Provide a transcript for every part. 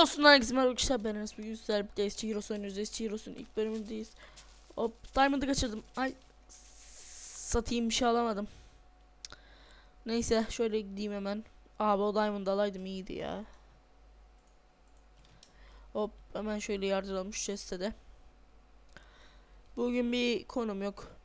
olsun herkese merhaba arkadaşlar ben Enes. Bugün sizlerle birlikte SC Heroes oynuyoruz. SC Heroes'un ilk bölümündeyiz. Hop Diamond'ı kaçırdım. Ay Satayım bir şey alamadım. Neyse şöyle gideyim hemen. Abi o Diamond'ı alaydım iyiydi ya. Hop hemen şöyle yardıralım şu chest'e de. Bugün bir konum yok.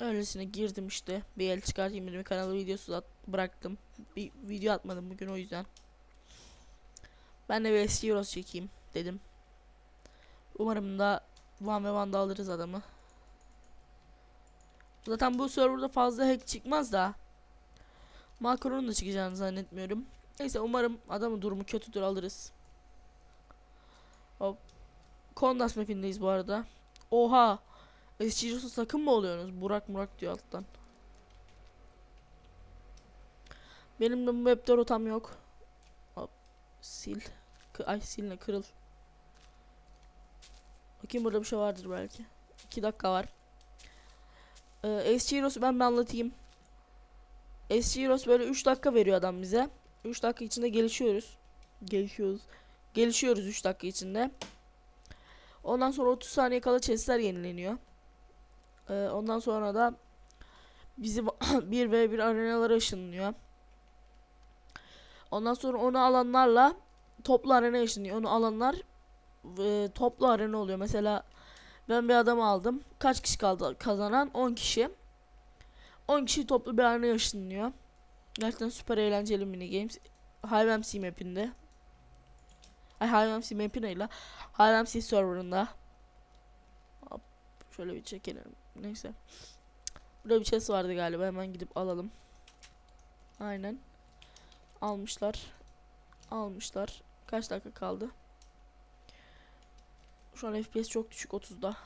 Öylesine girdim işte. Bir el çıkartayım dedim. Kanalı videosu at bıraktım. Bir video atmadım bugün o yüzden ben de eski Euros çekeyim dedim. Umarım da Van ve Van'da alırız adamı. Zaten bu serverda fazla hack çıkmaz da. Makronun da çıkacağını zannetmiyorum. Neyse umarım adamın durumu kötüdür alırız. Hop. Kondas mapindeyiz bu arada. Oha. SGC'si sakın mı oluyorsunuz? Burak Murak diyor alttan. Benim de bu map'te rotam yok. Hop. Sil. Ay silme kırıl. Bakayım burada bir şey vardır belki. 2 dakika var. Ee, SG Heroes'u ben bir anlatayım. SG Heroes böyle 3 dakika veriyor adam bize. 3 dakika içinde gelişiyoruz. Gelişiyoruz. Gelişiyoruz 3 dakika içinde. Ondan sonra 30 saniye kala chestler yenileniyor. Ee, ondan sonra da bizi 1 ve 1 arenalara ışınlıyor. Ondan sonra onu alanlarla toplu arena yaşanıyor. Onu alanlar e, toplu arena oluyor. Mesela ben bir adam aldım. Kaç kişi kaldı kazanan? 10 kişi. 10 kişi toplu bir arena yaşanıyor. Gerçekten süper eğlenceli mini games. HiveMC map'inde. Ay HiveMC map'inayla HiveMC serverında. Hop, şöyle bir çekelim. Neyse. Burada bir chest vardı galiba. Hemen gidip alalım. Aynen. Almışlar. Almışlar. Kaç dakika kaldı? Şu an FPS çok düşük 30'da.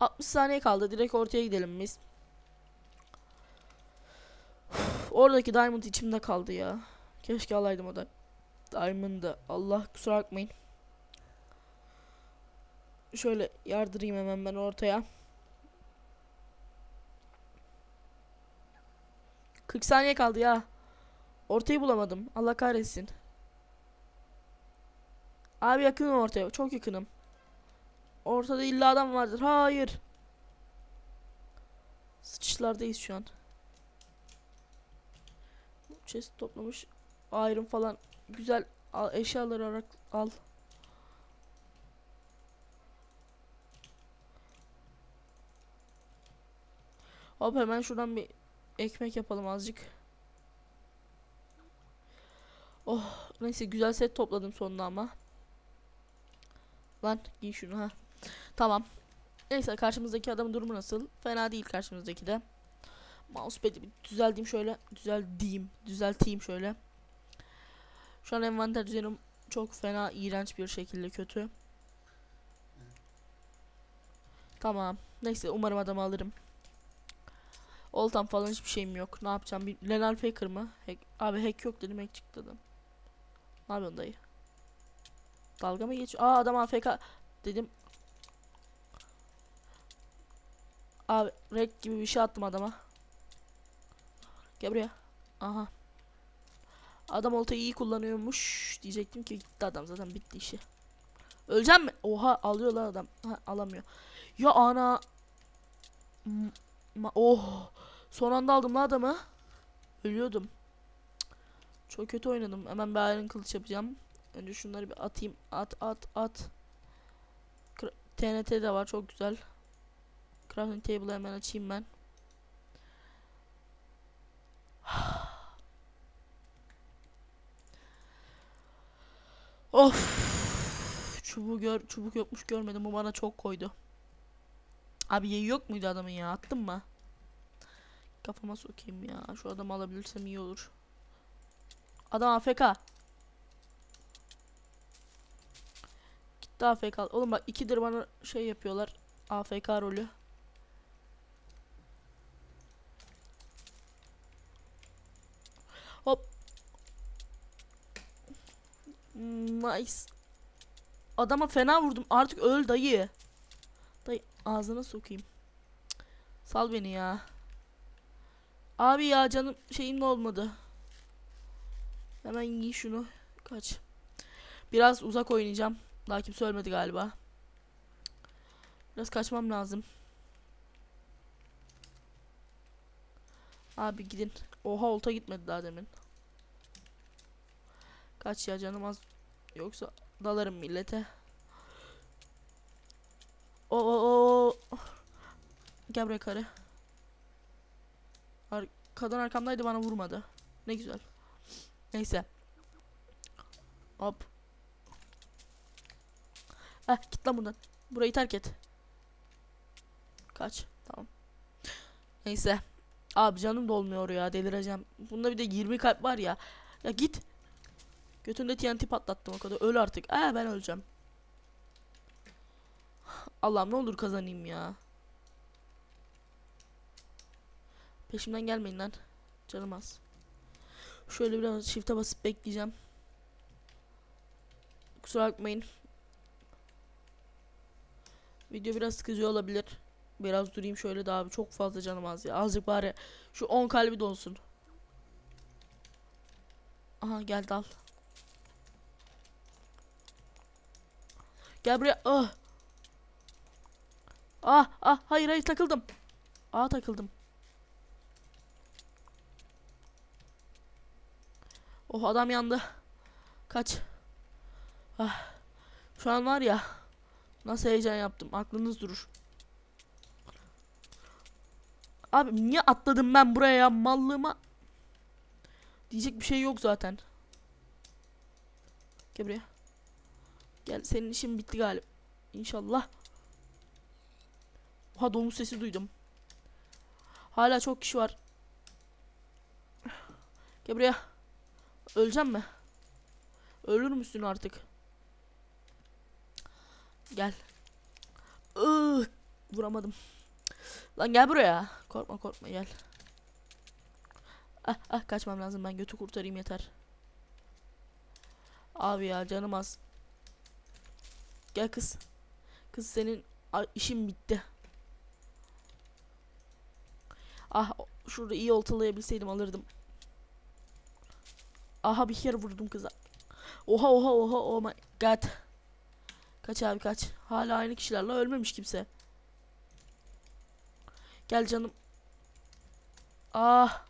60 saniye kaldı. Direkt ortaya gidelim biz. Oradaki diamond içimde kaldı ya. Keşke alaydım o da. Diamond'ı. Allah kusura bakmayın. Şöyle yardırayım hemen ben ortaya. 40 saniye kaldı ya. Ortayı bulamadım. Allah kahretsin. Abi yakınım ortaya. Çok yakınım. Ortada illa adam vardır. Hayır. Sıçışlardayız şu an. Chest toplamış. Iron falan. Güzel al, eşyaları olarak al. Hop hemen şuradan bir ekmek yapalım azıcık. Oh neyse güzel set topladım sonunda ama. Lan giy şunu ha. Tamam. Neyse karşımızdaki adamın durumu nasıl? Fena değil karşımızdaki de. Mousepad'i bir düzelteyim şöyle. Düzelteyim. Düzelteyim şöyle. Şu an envanter düzenim çok fena, iğrenç bir şekilde kötü. Tamam. Neyse umarım adamı alırım. Oltam falan hiçbir şeyim yok. Ne yapacağım? Bir Lenal Faker mı? Hack. Abi hack yok dedim hack çıktı adam. Ne yapıyorsun dayı? Dalga mı geçiyor? Aa adam AFK dedim. Abi rek gibi bir şey attım adama. Gel buraya. Aha. Adam oltayı iyi kullanıyormuş diyecektim ki gitti adam zaten bitti işi. Öleceğim mi? Oha alıyor lan adam. Ha, alamıyor. Ya ana. Ma- oh. Son anda aldım lan adamı. Ölüyordum. Çok kötü oynadım. Hemen bir iron kılıç yapacağım. Önce şunları bir atayım. At at at. TNT de var çok güzel. Crafting table'ı hemen açayım ben. of. Çubuğu gör çubuk yokmuş görmedim. Bu bana çok koydu. Abi yayı yok muydu adamın ya? Attın mı? Kafama sokayım ya. Şu adamı alabilirsem iyi olur. Adam AFK. Gitti AFK. Oğlum bak ikidir bana şey yapıyorlar. AFK rolü. Hop. Nice. Adama fena vurdum. Artık öl dayı. Dayı ağzına sokayım. Sal beni ya. Abi ya canım şeyim de olmadı. Hemen giy şunu. Kaç. Biraz uzak oynayacağım. Daha kimse ölmedi galiba. Biraz kaçmam lazım. Abi gidin. Oha olta gitmedi daha demin. Kaç ya canım az. Yoksa dalarım millete. O o o. Gel buraya karı. Ar kadın arkamdaydı bana vurmadı. Ne güzel. Neyse. Hop. Heh git lan buradan. Burayı terk et. Kaç. Tamam. Neyse. Abi canım dolmuyor ya delireceğim. Bunda bir de 20 kalp var ya. Ya git. Götünde TNT patlattım o kadar. Öl artık. Ee ben öleceğim. Allah'ım ne olur kazanayım ya. Peşimden gelmeyin lan. Canım az. Şöyle biraz shift'e basıp bekleyeceğim. Kusura bakmayın. Video biraz sıkıcı olabilir. Biraz durayım şöyle daha abi çok fazla canım az ya. Azıcık bari şu 10 kalbi dolsun. Aha gel dal. Gel buraya. Ah. Ah ah hayır hayır takıldım. Aa takıldım. Oh adam yandı. Kaç. Ah. Şu an var ya. Nasıl heyecan yaptım. Aklınız durur. Abi niye atladım ben buraya ya mallığıma? Diyecek bir şey yok zaten. Gel buraya. Gel senin işin bitti galiba. İnşallah. Ha domuz sesi duydum. Hala çok kişi var. Gel buraya. Öleceğim mi? Ölür müsün artık? Gel. Ih, vuramadım. Lan gel buraya. Korkma korkma gel. Ah ah kaçmam lazım ben götü kurtarayım yeter. Abi ya canım az. Gel kız. Kız senin işin bitti. Ah şurada iyi oltalayabilseydim alırdım. Aha bir kere vurdum kıza. Oha oha oha oh my god. Kaç abi kaç. Hala aynı kişilerle ölmemiş kimse. Gel canım. Ah.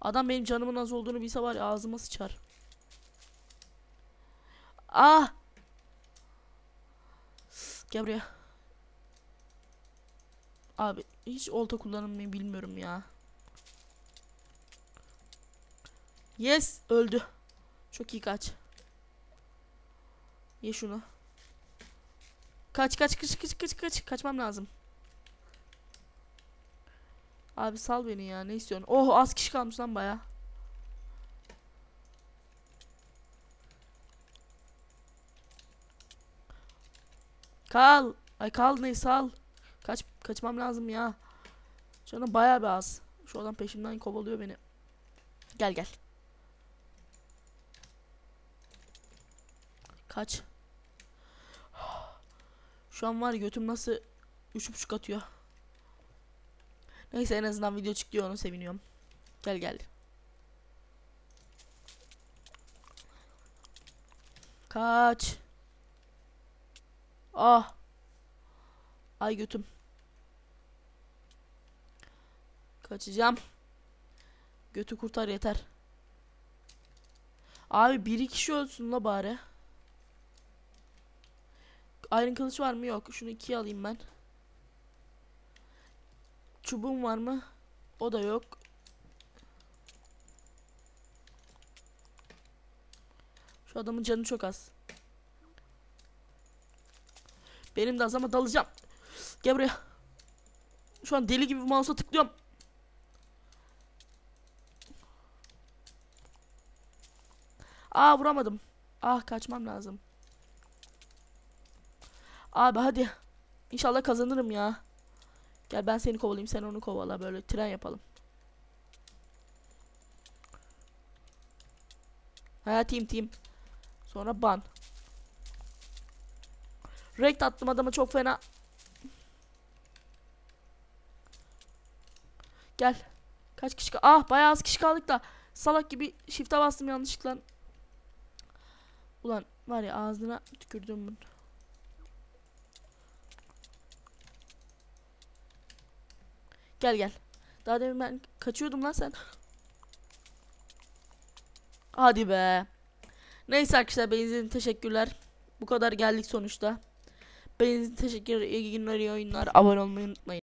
Adam benim canımın az olduğunu bilse var ya ağzıma sıçar. Ah. Gel buraya. Abi hiç olta kullanmayı bilmiyorum ya. Yes öldü. Çok iyi kaç. Ye şunu. Kaç kaç kaç kaç kaç kaç kaçmam lazım. Abi sal beni ya ne istiyorsun? Oh az kişi kalmış lan baya. Kal. Ay kal ne sal. Kaç kaçmam lazım ya. Canım baya bir az. Şu adam peşimden kovalıyor beni. Gel gel. Kaç. Şu an var götüm nasıl üç buçuk atıyor. Neyse en azından video çıkıyor onu seviniyorum. Gel gel. Kaç. Ah. Ay götüm. Kaçacağım. Götü kurtar yeter. Abi bir iki kişi ölsün la bari. Iron kılıç var mı? Yok. Şunu ikiye alayım ben. Çubuğum var mı? O da yok. Şu adamın canı çok az. Benim de az ama dalacağım. Gel buraya. Şu an deli gibi mouse'a tıklıyorum. Aa vuramadım. Ah kaçmam lazım. Abi hadi. İnşallah kazanırım ya. Gel ben seni kovalayayım sen onu kovala böyle tren yapalım. Ha team team. Sonra ban. Rekt attım adama çok fena. Gel. Kaç kişi kal- Ah bayağı az kişi kaldık da. Salak gibi shift'e bastım yanlışlıkla. Ulan var ya ağzına tükürdüm bunu. Gel gel. Daha demin ben kaçıyordum lan sen. Hadi be. Neyse arkadaşlar benzin teşekkürler. Bu kadar geldik sonuçta. Benzin teşekkürler. İyi günler iyi oyunlar. Abone olmayı unutmayın.